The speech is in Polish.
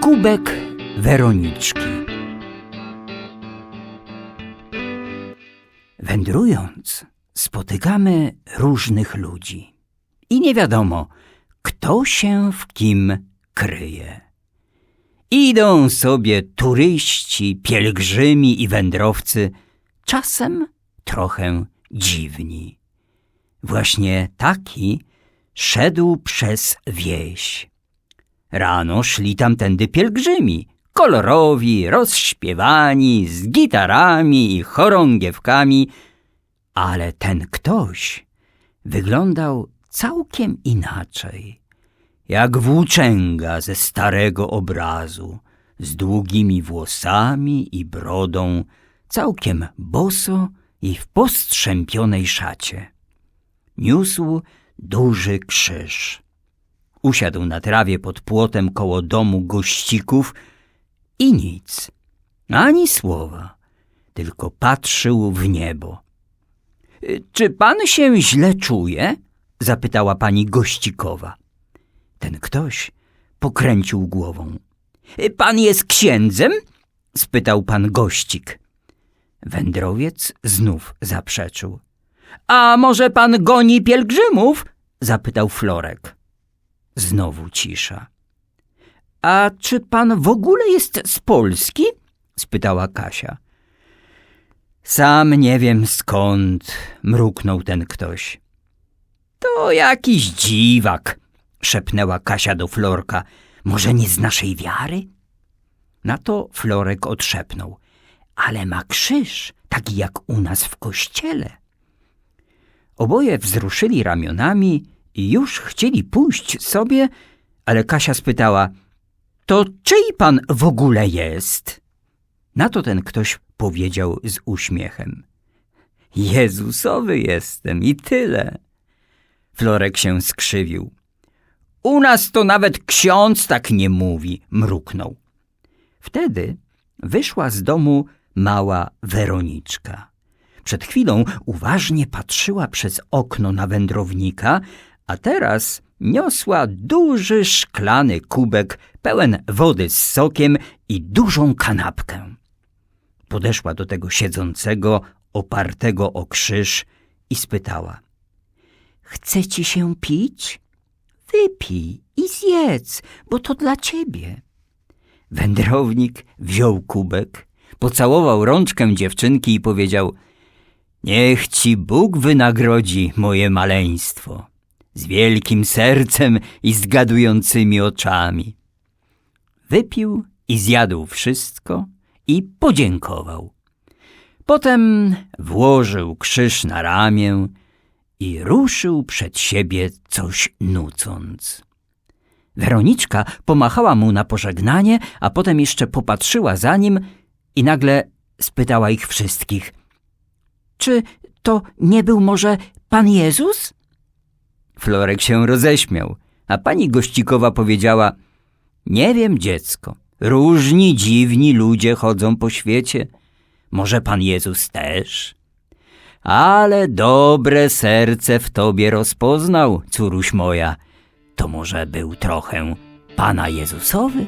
Kubek Weroniczki Wędrując, spotykamy różnych ludzi i nie wiadomo, kto się w kim kryje. Idą sobie turyści, pielgrzymi i wędrowcy, czasem trochę dziwni. Właśnie taki szedł przez wieś. Rano szli tamtędy pielgrzymi, kolorowi, rozśpiewani, z gitarami i chorągiewkami, ale ten ktoś wyglądał całkiem inaczej, jak włóczęga ze starego obrazu, z długimi włosami i brodą, całkiem boso i w postrzępionej szacie. Niósł duży krzyż. Usiadł na trawie pod płotem koło domu gościków i nic, ani słowa, tylko patrzył w niebo. Y, Czy pan się źle czuje? zapytała pani gościkowa. Ten ktoś pokręcił głową. "Y, Pan jest księdzem? spytał pan gościk. Wędrowiec znów zaprzeczył. A może pan goni pielgrzymów? zapytał Florek. Znowu cisza. A czy pan w ogóle jest z Polski? spytała Kasia. Sam nie wiem skąd, mruknął ten ktoś. To jakiś dziwak, szepnęła Kasia do Florka. Może nie z naszej wiary? Na to Florek odszepnął. Ale ma krzyż, taki jak u nas w kościele. Oboje wzruszyli ramionami i już chcieli pójść sobie, ale Kasia spytała: To czyj pan w ogóle jest? Na to ten ktoś powiedział z uśmiechem: Jezusowy jestem i tyle. Florek się skrzywił. U nas to nawet ksiądz tak nie mówi, mruknął. Wtedy wyszła z domu mała Weroniczka. Przed chwilą uważnie patrzyła przez okno na wędrownika, a teraz niosła duży szklany kubek pełen wody z sokiem i dużą kanapkę. Podeszła do tego siedzącego, opartego o krzyż i spytała: Chce ci się pić? Wypij i zjedz, bo to dla ciebie. Wędrownik wziął kubek, pocałował rączkę dziewczynki i powiedział: Niech ci Bóg wynagrodzi moje maleństwo, z wielkim sercem i zgadującymi oczami. Wypił i zjadł wszystko i podziękował. Potem włożył krzyż na ramię i ruszył przed siebie coś nucąc. Weroniczka pomachała mu na pożegnanie, a potem jeszcze popatrzyła za nim i nagle spytała ich wszystkich: Czy to nie był może Pan Jezus? Florek się roześmiał, a pani gościkowa powiedziała: Nie wiem, dziecko. Różni dziwni ludzie chodzą po świecie. Może Pan Jezus też? Ale dobre serce w tobie rozpoznał, córuś moja. To może był trochę Pana Jezusowy?